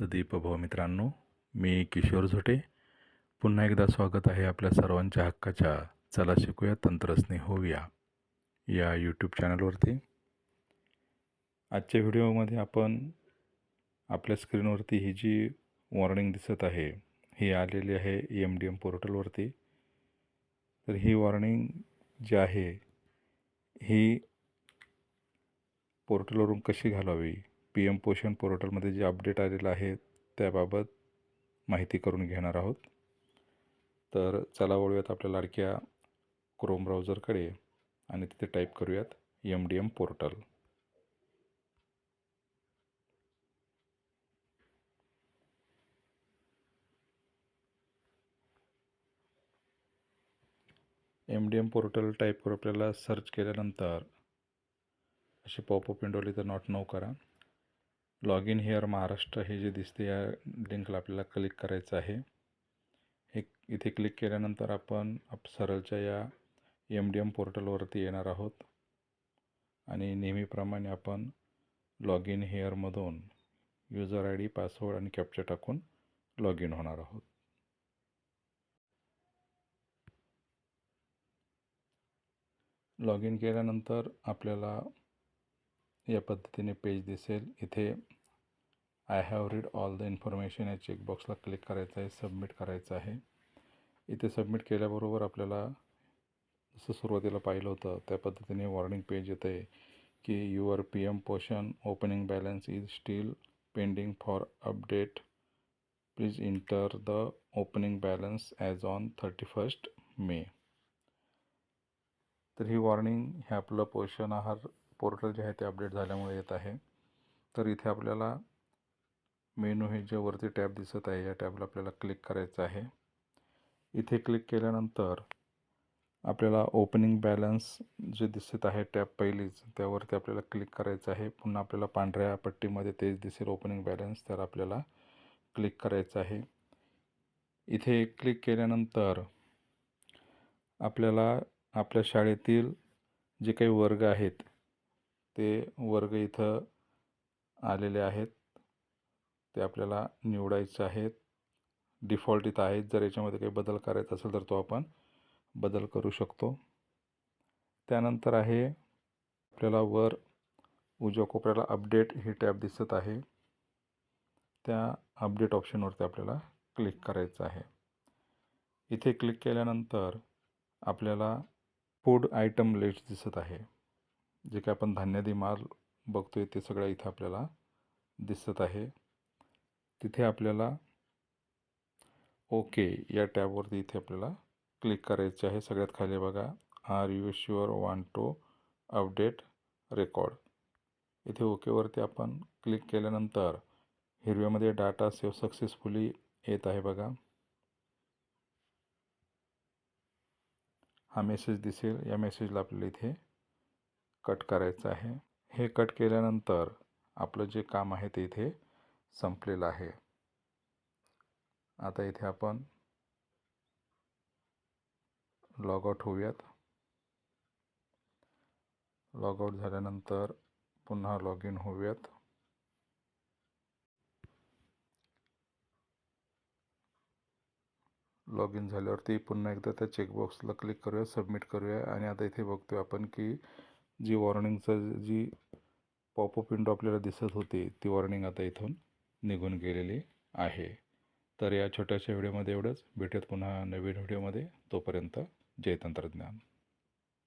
दीपभाऊ मित्रांनो. मी किशोर झोटे. पुन्हा एकदा स्वागत आहे आपल्या सर्वांच्या हक्काच्या चला शिकूया तंत्रज्ञ होऊया या यूट्यूब चॅनलवरती आजच्या व्हिडिओमध्ये आपण आपल्या स्क्रीनवरती ही जी वॉर्निंग दिसत आहे ही आलेली आहे एम डी एम पोर्टलवरती तर ही वॉर्निंग जी आहे ही पोर्टलवरून कशी घालावी? पी एम पोषण पोर्टलमध्ये जे अपडेट आलेलं आहे त्याबाबत माहिती करून घेणार आहोत. तर चला वळूयात आपल्या लाडक्या क्रोम ब्राउझरकडे आणि तिथे टाईप करूयात M D M portal. M D M portal type करून आपल्याला सर्च केल्यानंतर अशी पॉपअप विंडो तर नॉट नऊ करा. लॉग इन हिअर महाराष्ट्र हे जे दिसते या लिंकला आपल्याला क्लिक करायचं आहे. हे इथे क्लिक केल्यानंतर आपण आप सरळच्या या एम डी एम पोर्टलवरती येणार आहोत. आणि नेहमीप्रमाणे आपण लॉग इन हेअरमधून युजर आय डी पासवर्ड आणि कॅप्चर टाकून लॉग इन होणार आहोत. लॉग इन केल्यानंतर आपल्याला या पद्धतीने पेज दिसेल. इथे I have read all the information या चेकबॉक्सला क्लिक करायचं आहे सबमिट करायचं आहे. इथे सबमिट केल्याबरोबर आपल्याला जसं सुरुवातीला पाहिलं होतं त्या पद्धतीने वॉर्निंग पेज येतं आहे की your P M Poshan opening balance is still pending for update please enter the opening balance as on thirty first May तर ही वॉर्निंग हे आपलं पोषण आहार पोर्टल जे आहे ते अपडेट झाल्यामुळे येत आहे. तर इथे आपल्याला मेनू हे जे वरती टॅब दिसत आहे या टॅबला आपल्याला क्लिक करायचं आहे. इथे क्लिक केल्यानंतर आपल्याला ओपनिंग बॅलन्स जे दिसत आहे टॅब पहिलीच त्यावरती आपल्याला क्लिक करायचं आहे. पुन्हा आपल्याला पांढऱ्या पट्टीमध्ये तेच दिसेल ओपनिंग बॅलन्स तर आपल्याला क्लिक करायचं आहे. इथे क्लिक केल्यानंतर आपल्याला आपल्या शाळेतील जे काही वर्ग आहेत ते वर्ग इथं आलेले आहेत. ते आपल्याला निवडायचे आहेत डिफॉल्ट इथं आहेत. जर याच्यामध्ये काही बदल करायचा असेल तर तो आपण बदल करू शकतो. त्यानंतर आहे आपल्याला वर उजव्या कोपऱ्याला अपडेट ही टॅब दिसत आहे. त्या अपडेट ऑप्शनवरती आपल्याला क्लिक करायचं आहे. इथे क्लिक केल्यानंतर आपल्याला फूड आयटम लिस्ट दिसत आहे. जे काय आपण धान्यादी माल बघतो आहे ते सगळं इथं आपल्याला दिसत आहे. तिथे आपल्याला ओके या टॅबवरती इथे आपल्याला क्लिक करायचे आहे. सगळ्यात खाली बघा are you sure want to update record. इथे ओकेवरती आपण क्लिक केल्यानंतर हिरव्यामध्ये डाटा सेव्ह सक्सेसफुली येत आहे बघा. हा मेसेज दिसेल. या मेसेजला आपल्याला इथे कट करायचं आहे. हे कट केल्यानंतर आपलं जे काम आहे ते इथे संपलेलं आहे. आता इथे आपण लॉगआउट होऊयात. लॉगआउट झाल्यानंतर पुन्हा लॉग इन होऊयात. लॉग इन झाल्यावरती पुन्हा एकदा त्या चेकबॉक्सला क्लिक करूया सबमिट करूया आणि आता इथे बघतोय आपण की जी वॉर्निंगचं जी पॉपअप विंडो आपल्याला दिसत होती ती वॉर्निंग आता इथून निघून गेलेली आहे. तर या छोट्याशा व्हिडिओमध्ये एवढंच. भेटूयात पुन्हा नवीन व्हिडिओमध्ये तोपर्यंत जय तंत्रज्ञान.